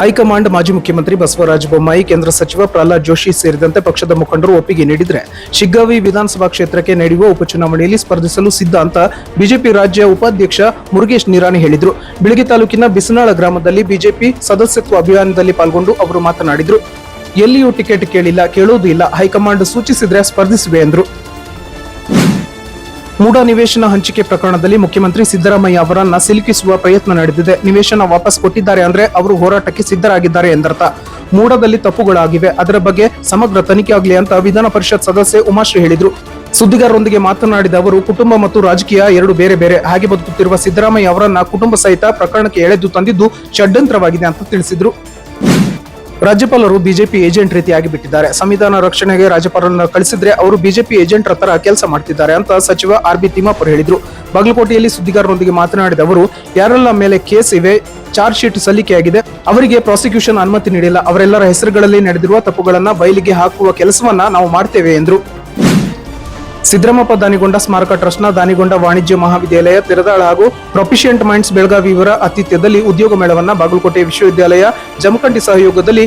High command ಮಾಜಿ ಮುಖ್ಯಮಂತ್ರಿ ಬಸವರಾಜ ಬೊಮ್ಮಾಯಿ, ಕೇಂದ್ರ ಸಚಿವ ಪ್ರಹ್ಲಾದ್ ಜೋಶಿ ಸೇರಿದಂತೆ ಪಕ್ಷದ ಮುಖಂಡರು ಒಪ್ಪಿಗೆ ನೀಡಿದರೆ ಶಿಗ್ಗಾವಿ ವಿಧಾನಸಭಾ ಕ್ಷೇತ್ರಕ್ಕೆ ನಡೆಯುವ ಉಪಚುನಾವಣೆಯಲ್ಲಿ ಸ್ಪರ್ಧಿಸಲು ಸಿದ್ಧ ಅಂತ ಬಿಜೆಪಿ ರಾಜ್ಯ ಉಪಾಧ್ಯಕ್ಷ ಮುರುಗೇಶ್ ನಿರಾಣಿ ಹೇಳಿದರು. ಬಿಳಗಿ ತಾಲೂಕಿನ ಬಿಸನಾಳ ಗ್ರಾಮದಲ್ಲಿ ಬಿಜೆಪಿ ಸದಸ್ಯತ್ವ ಅಭಿಯಾನದಲ್ಲಿ ಪಾಲ್ಗೊಂಡು ಅವರು ಮಾತನಾಡಿದರು. ಎಲ್ಲಿಯೂ ಟಿಕೆಟ್ ಕೇಳಿಲ್ಲ, ಕೇಳೋದು ಇಲ್ಲ. ಹೈಕಮಾಂಡ್ ಸೂಚಿಸಿದರೆ ಸ್ಪರ್ಧಿಸುವೆ ಎಂದರು ಮೂಡ ನಿವೇಶನ ಹಂಚಿಕೆ ಪ್ರಕರಣದಲ್ಲಿ ಮುಖ್ಯಮಂತ್ರಿ ಸಿದ್ದರಾಮಯ್ಯ ಅವರನ್ನ ಸಿಲುಕಿಸುವ ಪ್ರಯತ್ನ ನಡೆದಿದೆ. ನಿವೇಶನ ವಾಪಸ್ ಕೊಟ್ಟಿದ್ದಾರೆ ಅಂದ್ರೆ ಅವರು ಹೋರಾಟಕ್ಕೆ ಸಿದ್ಧರಾಗಿದ್ದಾರೆ ಎಂದರ್ಥ. ಮೂಡದಲ್ಲಿ ತಪ್ಪುಗಳಾಗಿವೆ. ಅದರ ಬಗ್ಗೆ ಸಮಗ್ರ ತನಿಖೆ ಆಗಲಿ ಅಂತ ವಿಧಾನ ಪರಿಷತ್ ಸದಸ್ಯೆ ಉಮಾಶ್ರೀ ಹೇಳಿದ್ರು. ಸುದ್ದಿಗಾರರೊಂದಿಗೆ ಮಾತನಾಡಿದ ಅವರು, ಕುಟುಂಬ ಮತ್ತು ರಾಜಕೀಯ ಎರಡು ಬೇರೆ ಬೇರೆ. ಹಾಗೆ ಬದುಕುತ್ತಿರುವ ಸಿದ್ದರಾಮಯ್ಯ ಅವರನ್ನ ಕುಟುಂಬ ಸಹಿತ ಪ್ರಕರಣಕ್ಕೆ ಎಳೆದು ತಂದಿದ್ದು ಷಡ್ಯಂತ್ರವಾಗಿದೆ ಅಂತ ತಿಳಿಸಿದ್ರು. ರಾಜ್ಯಪಾಲರು ಬಿಜೆಪಿ ಏಜೆಂಟ್ ರೀತಿಯಾಗಿ ಬಿಟ್ಟಿದ್ದಾರೆ. ಸಂವಿಧಾನ ರಕ್ಷಣೆಗೆ ರಾಜ್ಯಪಾಲರನ್ನ ಕಳಿಸಿದ್ರೆ ಅವರು ಬಿಜೆಪಿ ಏಜೆಂಟ್ ತರ ಕೆಲಸ ಮಾಡ್ತಿದ್ದಾರೆ ಅಂತ ಸಚಿವ ಆರ್ ಬಿ ತಿಮ್ಮಾಪುರ್ ಹೇಳಿದ್ರು. ಬಾಗಲಕೋಟೆಯಲ್ಲಿ ಸುದ್ದಿಗಾರರೊಂದಿಗೆ ಮಾತನಾಡಿದ ಅವರು, ಯಾರೆಲ್ಲ ಮೇಲೆ ಕೇಸ್ ಇವೆ, ಚಾರ್ಜ್ ಶೀಟ್ ಸಲ್ಲಿಕೆಯಾಗಿದೆ, ಅವರಿಗೆ ಪ್ರಾಸಿಕ್ಯೂಷನ್ ಅನುಮತಿ ನೀಡಿಲ್ಲ. ಅವರೆಲ್ಲರ ಹೆಸರುಗಳಲ್ಲಿ ನಡೆದಿರುವ ತಪ್ಪುಗಳನ್ನ ಬಯಲಿಗೆ ಹಾಕುವ ಕೆಲಸವನ್ನ ನಾವು ಮಾಡ್ತೇವೆ ಎಂದರು. ಸಿದ್ದರಾಮಪ್ಪ, ದಾನಿಗೊಂಡ ಸ್ಮಾರಕ ಟ್ರಸ್ಟ್ನ ದಾನಿಗೊಂಡ ವಾಣಿಜ್ಯ ಮಹಾವಿದ್ಯಾಲಯ, ತೆರೆದಾಳ ಹಾಗೂ ಪ್ರೊಫಿಷಿಯಂಟ್ ಮೈಂಡ್ಸ್ ಬೆಳಗಾವಿ ಇವರ ಆತಿಥ್ಯದಲ್ಲಿ ಉದ್ಯೋಗ ಮೇಳವನ್ನ ಬಾಗಲಕೋಟೆ ವಿಶ್ವವಿದ್ಯಾಲಯ ಜಮಖಂಡಿ ಸಹಯೋಗದಲ್ಲಿ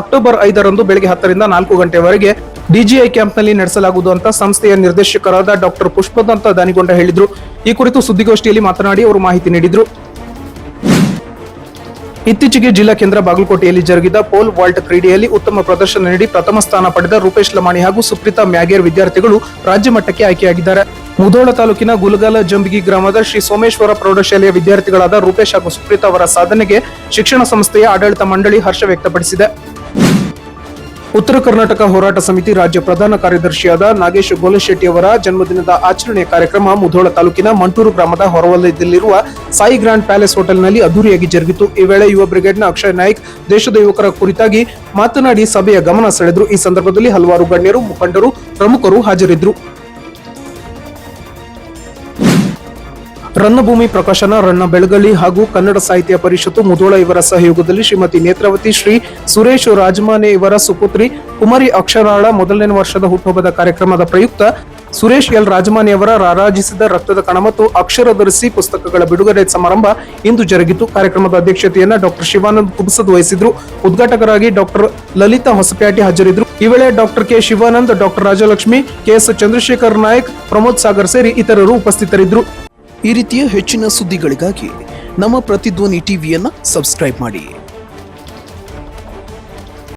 ಅಕ್ಟೋಬರ್ ಐದರಂದು ಬೆಳಗ್ಗೆ ಹತ್ತರಿಂದ ನಾಲ್ಕು ಗಂಟೆವರೆಗೆ ಡಿಜಿಐ ಕ್ಯಾಂಪ್ನಲ್ಲಿ ನಡೆಸಲಾಗುವುದು ಅಂತ ಸಂಸ್ಥೆಯ ನಿರ್ದೇಶಕರಾದ ಡಾಕ್ಟರ್ ಪುಷ್ಪದಂತ ದಾನಿಗೊಂಡ ಹೇಳಿದ್ರು. ಈ ಕುರಿತು ಸುದ್ದಿಗೋಷ್ಠಿಯಲ್ಲಿ ಮಾತನಾಡಿ ಅವರು ಮಾಹಿತಿ ನೀಡಿದ್ರು. ಇತ್ತೀಚೆಗೆ ಜಿಲ್ಲಾ ಕೇಂದ್ರ ಬಾಗಲಕೋಟೆಯಲ್ಲಿ ಜರುಗಿದ ಪೋಲ್ ವಾಲ್ಟ್ ಕ್ರೀಡೆಯಲ್ಲಿ ಉತ್ತಮ ಪ್ರದರ್ಶನ ನೀಡಿ ಪ್ರಥಮ ಸ್ಥಾನ ಪಡೆದ ರೂಪೇಶ್ ಲಮಾಣಿ ಹಾಗೂ ಸುಪ್ರೀತಾ ಮ್ಯಾಗೇರ್ ವಿದ್ಯಾರ್ಥಿಗಳು ರಾಜ್ಯ ಮಟ್ಟಕ್ಕೆ ಆಯ್ಕೆಯಾಗಿದ್ದಾರೆ. ಮುಧೋಳ ತಾಲೂಕಿನ ಗುಲಗಾಲ ಜಂಬಿಗಿ ಗ್ರಾಮದ ಶ್ರೀ ಸೋಮೇಶ್ವರ ಪ್ರೌಢಶಾಲೆಯ ವಿದ್ಯಾರ್ಥಿಗಳಾದ ರೂಪೇಶ್ ಹಾಗೂ ಸುಪ್ರೀತಾ ಅವರ ಸಾಧನೆಗೆ ಶಿಕ್ಷಣ ಸಂಸ್ಥೆಯ ಆಡಳಿತ ಮಂಡಳಿ ಹರ್ಷ ವ್ಯಕ್ತಪಡಿಸಿದೆ. ಉತ್ತರ ಕರ್ನಾಟಕ ಹೋರಾಟ ಸಮಿತಿ ರಾಜ್ಯ ಪ್ರಧಾನ ಕಾರ್ಯದರ್ಶಿಯಾದ ನಾಗೇಶ್ ಗೋಲಶೆಟ್ಟಿ ಅವರ ಜನ್ಮದಿನದ ಆಚರಣೆಯ ಕಾರ್ಯಕ್ರಮ ಮುಧೋಳ ತಾಲೂಕಿನ ಮಂಟೂರು ಗ್ರಾಮದ ಹೊರವಲಯದಲ್ಲಿರುವ ಸಾಯಿ ಗ್ರ್ಯಾಂಡ್ ಪ್ಯಾಲೇಸ್ ಹೋಟೆಲ್ನಲ್ಲಿ ಅದ್ದೂರಿಯಾಗಿ ಜರುಗಿತು. ಈ ವೇಳೆ ಯುವ ಬ್ರಿಗೇಡ್ನ ಅಕ್ಷಯ್ ನಾಯ್ಕ್, ದೇಶದ ಯುವಕರ ಕುರಿತಾಗಿ ಮಾತನಾಡಿ ಸಭೆಯ ಗಮನ ಸೆಳೆದರು. ಈ ಸಂದರ್ಭದಲ್ಲಿ ಹಲವಾರು ಗಣ್ಯರು, ಮುಖಂಡರು, ಪ್ರಮುಖರು ಹಾಜರಿದ್ದರು ರನ್ನಭೂಮಿ ಪ್ರಕಾಶನ ರಣ್ಣ ಬೆಳಗಲಿ ಹಾಗೂ ಕನ್ನಡ ಸಾಹಿತ್ಯ ಪರಿಷತ್ತು ಮುಧೋಳ ಇವರ ಸಹಯೋಗದಲ್ಲಿ ಶ್ರೀಮತಿ ನೇತ್ರಾವತಿ ಶ್ರೀ ಸುರೇಶ್ ರಾಜಮಾನೆ ಇವರ ಸುಪುತ್ರಿ ಕುಮಾರಿ ಅಕ್ಷರಾಳ ಮೊದಲನೇ ವರ್ಷದ ಹುಟ್ಟುಹಬ್ಬದ ಕಾರ್ಯಕ್ರಮದ ಪ್ರಯುಕ್ತ ಸುರೇಶ್ ಎಲ್ ರಾಜಮಾನೆಯವರ ರಾರಾಜಿಸಿದ ರಕ್ತದ ಕಣ ಮತ್ತು ಅಕ್ಷರ ಧರಿಸಿ ಪುಸ್ತಕಗಳ ಬಿಡುಗಡೆ ಸಮಾರಂಭ ಇಂದು ಜರುಗಿತು. ಕಾರ್ಯಕ್ರಮದ ಅಧ್ಯಕ್ಷತೆಯನ್ನ ಡಾಕ್ಟರ್ ಶಿವಾನಂದ್ ಕುಬಸದ್ ವಹಿಸಿದ್ರು. ಉದ್ಘಾಟಕರಾಗಿ ಡಾಕ್ಟರ್ ಲಲಿತಾ ಹೊಸಪೇಟೆ ಹಾಜರಿದ್ದರು ಈ ವೇಳೆ doctor K. Shivanand doctor Rajalakshmi KS Chandrashekhar Nayak, Pramod Sagar ಸೇರಿ ಇತರರು ಉಪಸ್ಥಿತರಿದ್ದರು ಈ ರೀತಿಯ ಹೆಚ್ಚಿನ ಸುದ್ದಿಗಳಿಗಾಗಿ ನಮ್ಮ ಪ್ರತಿಧ್ವನಿ ಟಿವಿಯನ್ನು ಸಬ್ಸ್ಕ್ರೈಬ್ ಮಾಡಿ.